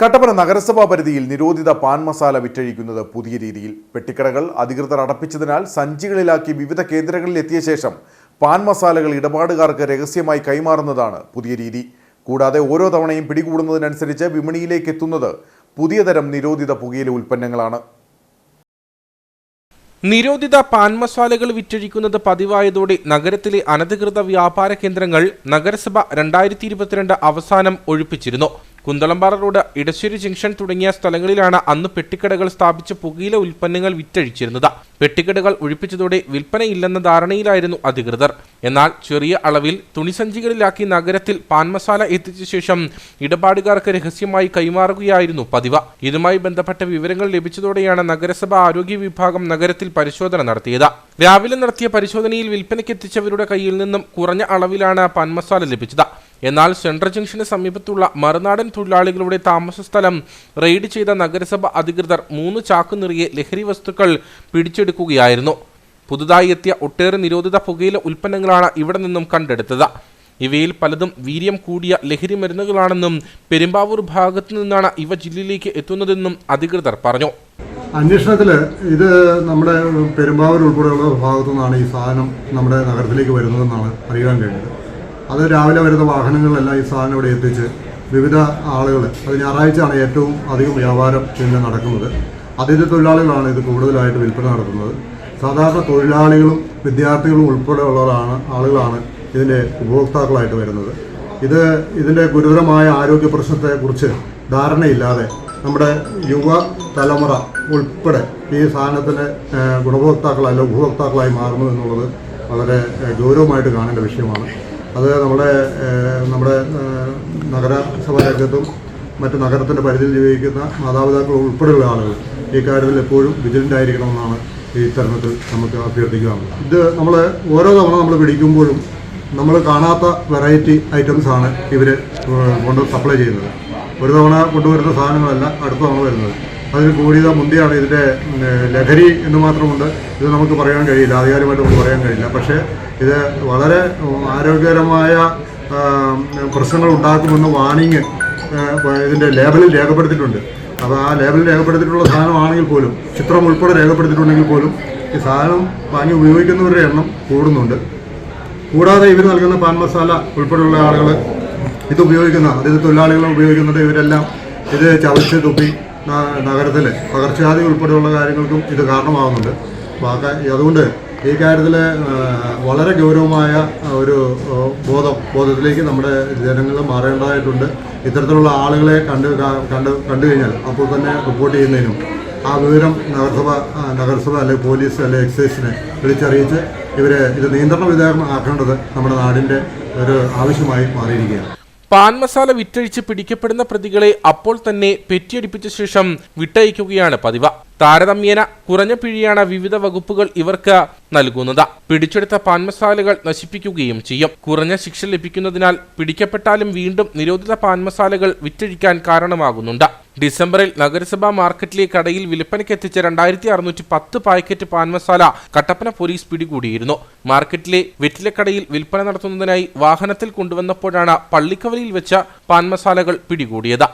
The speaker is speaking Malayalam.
കട്ടപ്പന നഗരസഭാ പരിധിയിൽ നിരോധിത പാൻ മസാല വിറ്റഴിക്കുന്നത് പുതിയ രീതിയിൽ. പെട്ടിക്കടകൾ അധികൃതർ അടപ്പിച്ചതിനാൽ സഞ്ചികളിലാക്കി വിവിധ കേന്ദ്രങ്ങളിൽ എത്തിയ ശേഷം പാൻ മസാലകൾ ഇടപാടുകാർക്ക് രഹസ്യമായി കൈമാറുന്നതാണ് പുതിയ രീതി. കൂടാതെ ഓരോ തവണയും പിടികൂടുന്നതിനനുസരിച്ച് വിപണിയിലേക്ക് എത്തുന്നത് പുതിയ തരം നിരോധിത പുകയില ഉൽപ്പന്നങ്ങളാണ്. നിരോധിത പാൻ മസാലകൾ വിറ്റഴിക്കുന്നത് പതിവായതോടെ നഗരത്തിലെ അനധികൃത വ്യാപാര കേന്ദ്രങ്ങൾ നഗരസഭ രണ്ടായിരത്തി ഇരുപത്തിരണ്ട് അവസാനം ഒഴിപ്പിച്ചിരുന്നു. കുന്തളംപാറ റോഡ് ഇടശ്ശേരി ജംഗ്ഷൻ തുടങ്ങിയ സ്ഥലങ്ങളിലാണ് അന്ന് പെട്ടിക്കടകൾ സ്ഥാപിച്ച് പുകയില ഉൽപ്പന്നങ്ങൾ വിറ്റഴിച്ചിരുന്നത്. പെട്ടിക്കടകൾ ഒഴിപ്പിച്ചതോടെ വിൽപ്പനയില്ലെന്ന ധാരണയിലായിരുന്നു അധികൃതർ. എന്നാൽ ചെറിയ അളവിൽ തുണിസഞ്ചികളിലാക്കി നഗരത്തിൽ പാൻ മസാല എത്തിച്ച ശേഷം ഇടപാടുകാർക്ക് രഹസ്യമായി കൈമാറുകയായിരുന്നു പതിവ്. ഇതുമായി ബന്ധപ്പെട്ട വിവരങ്ങൾ ലഭിച്ചതോടെയാണ് നഗരസഭ ആരോഗ്യ വിഭാഗം നഗരത്തിൽ പരിശോധന നടത്തിയത്. രാവിലെ നടത്തിയ പരിശോധനയിൽ വിൽപ്പനയ്ക്കെത്തിച്ചവരുടെ കയ്യിൽ നിന്നും കുറഞ്ഞ അളവിലാണ് പാൻ മസാല ലഭിച്ചത്. എന്നാൽ സെൻട്രൽ ജംഗ്ഷന് സമീപത്തുള്ള മറുനാടൻ തൊഴിലാളികളുടെ താമസ സ്ഥലം റെയ്ഡ് ചെയ്ത നഗരസഭ അധികൃതർ മൂന്ന് ചാക്ക് നിറയെ ലഹരി വസ്തുക്കൾ പിടിച്ചെടുക്കുകയായിരുന്നു. പുതുതായി എത്തിയ ഒട്ടേറെ നിരോധിത പുകയില ഉൽപ്പന്നങ്ങളാണ് ഇവിടെ നിന്നും കണ്ടെടുത്തത്. ഇവയിൽ പലതും വീര്യം കൂടിയ ലഹരി മരുന്നുകളാണെന്നും പെരുമ്പാവൂർ ഭാഗത്തു നിന്നാണ് ഇവ ജില്ലയിലേക്ക് എത്തുന്നതെന്നും അധികൃതർ പറഞ്ഞു. അന്വേഷണത്തിൽ ഇത് നമ്മുടെ പെരുമ്പാവൂർ ഉൾപ്പെടെയുള്ള ഭാഗത്തു നിന്നാണ് ഈ സാധനം നമ്മുടെ നഗരത്തിലേക്ക് വരുന്നതെന്നാണ് അറിയാൻ കഴിഞ്ഞത്. അത് രാവിലെ വരുന്ന വാഹനങ്ങളിലെല്ലാം ഈ സാധനം ഇവിടെ എത്തിച്ച് വിവിധ ആളുകൾ അത് ഞായറാഴ്ചയാണ് ഏറ്റവും അധികം വ്യാപാരം പിന്നെ നടക്കുന്നത്. അതിഥി തൊഴിലാളികളാണ് ഇത് കൂടുതലായിട്ട് വിൽപ്പന നടത്തുന്നത്. സാധാരണ തൊഴിലാളികളും വിദ്യാർത്ഥികളും ഉൾപ്പെടെയുള്ളവരാണ് ആളുകളാണ് ഇതിന്റെ ഉപഭോക്താക്കളായിട്ട് വരുന്നത്. ഇത് ഇതിന്റെ ഗുരുതരമായ ആരോഗ്യ പ്രശ്നത്തെക്കുറിച്ച് ധാരണയില്ലാതെ നമ്മുടെ യുവ തലമുറ ഉൾപ്പെടെ ഈ സാധനത്തിന് ഏഹ്, ഗുണഭോക്താക്കളല്ല ഉപഭോക്താക്കളായി മാറുന്നു എന്നുള്ളത് വളരെ ഗൗരവമായിട്ട് കാണേണ്ട വിഷയമാണ്. അത് നമ്മുടെ നമ്മുടെ നഗരസഭാ രംഗത്തും മറ്റ് നഗരത്തിന്റെ പരിധിയിൽ ജീവിക്കുന്ന മാതാപിതാക്കൾ ഉൾപ്പെടെയുള്ള ആളുകൾ ഈ കാര്യത്തിൽ എപ്പോഴും വിജിലന്റ് ആയിരിക്കണമെന്നാണ് ഈ തരണത്തിൽ നമുക്ക് അഭ്യർത്ഥിക്കാറുള്ളത് ഇത് നമ്മൾ ഓരോ തവണ നമ്മൾ പിടിക്കുമ്പോഴും നമ്മൾ കാണാത്ത വെറൈറ്റി ഐറ്റംസാണ് ഇവർ കൊണ്ട് സപ്ലൈ ചെയ്യുന്നത്. ഒരു തവണ കൊണ്ടുവരുന്ന സാധനങ്ങളല്ല അടുത്ത തവണ വരുന്നത്. അതിന് കൂടിയത മുന്തിയാണ് ഇതിന്റെ ലഹരി എന്ന് മാത്രമുണ്ട്. ഇത് നമുക്ക് പറയാൻ കഴിയില്ല. ആധികാരികമായിട്ട് നമുക്ക് പറയാൻ കഴിയില്ല. പക്ഷേ ഇത് വളരെ ആരോഗ്യകരമായ പ്രശ്നങ്ങൾ ഉണ്ടാക്കുമെന്ന് വാണിങ് ഇതിന്റെ ലേബലിൽ രേഖപ്പെടുത്തിയിട്ടുണ്ട്. അപ്പോൾ ആ ലേബലിൽ രേഖപ്പെടുത്തിയിട്ടുള്ള സാധനമാണെങ്കിൽ പോലും ചിത്രം ഉൾപ്പെടെ രേഖപ്പെടുത്തിയിട്ടുണ്ടെങ്കിൽ പോലും ഈ സാധനം വാങ്ങി ഉപയോഗിക്കുന്നവരുടെ എണ്ണം കൂടുന്നുണ്ട്. കൂടാതെ ഇവർ നൽകുന്ന പാൻ മസാല ഉൾപ്പെടെയുള്ള ആളുകൾ ഇത് ഉപയോഗിക്കുന്ന അതായത് തൊഴിലാളികൾ ഉപയോഗിക്കുന്നത് ഇവരെല്ലാം ഇത് ചവച്ച് തുപ്പി നഗരത്തിലെ പകർച്ചവ്യാധി ഉൾപ്പെടെയുള്ള കാര്യങ്ങൾക്കും ഇത് കാരണമാകുന്നുണ്ട് അതുകൊണ്ട് ഈ കാര്യത്തിൽ വളരെ ഗൗരവമായ ഒരു ബോധം ബോധത്തിലേക്ക് നമ്മുടെ ജനങ്ങൾ മാറേണ്ടതായിട്ടുണ്ട്. ഇത്തരത്തിലുള്ള ആളുകളെ കണ്ട് കണ്ട് കണ്ടു കഴിഞ്ഞാൽ അപ്പോൾ തന്നെ റിപ്പോർട്ട് ചെയ്യുന്നതിനും ആ വിവരം നഗരസഭ നഗരസഭ അല്ലെങ്കിൽ പോലീസ് അല്ലെങ്കിൽ എക്സൈസിനെ വിളിച്ചറിയിച്ച് ഇവരെ ഇത് നിയന്ത്രണ വിധേയമാക്കേണ്ടത് നമ്മുടെ നാടിന്റെ ഒരു ആവശ്യമായി മാറിയിരിക്കുകയാണ്. പാൻ മസാല വിറ്റഴിച്ച് പിടിക്കപ്പെടുന്ന പ്രതികളെ അപ്പോൾ തന്നെ പെറ്റിയടിപ്പിച്ച ശേഷം വിട്ടയക്കുകയാണ് പതിവ്. താരതമ്യേന കുറഞ്ഞ പിഴയാണ് വിവിധ വകുപ്പുകൾ ഇവർക്ക് നൽകുന്നത്. പിടിച്ചെടുത്ത പാൻമസാലകൾ നശിപ്പിക്കുകയും ചെയ്യും. കുറഞ്ഞ ശിക്ഷ ലഭിക്കുന്നതിനാൽ പിടിക്കപ്പെട്ടാലും വീണ്ടും നിരോധിത പാൻമസാലകൾ വിറ്റഴിക്കാൻ കാരണമാകുന്നുണ്ട്. ഡിസംബറിൽ നഗരസഭാ മാർക്കറ്റിലെ കടയിൽ വിൽപ്പനയ്ക്കെത്തിച്ച രണ്ടായിരത്തി അറുന്നൂറ്റി പത്ത് പാക്കറ്റ് പാൻമസാല കട്ടപ്പന പോലീസ് പിടികൂടിയിരുന്നു. മാർക്കറ്റിലെ വെറ്റിലക്കടയിൽ വിൽപ്പന നടത്തുന്നതിനായി വാഹനത്തിൽ കൊണ്ടുവന്നപ്പോഴാണ് പള്ളിക്കവലിയിൽ വെച്ച പാൻമസാലകൾ പിടികൂടിയത്.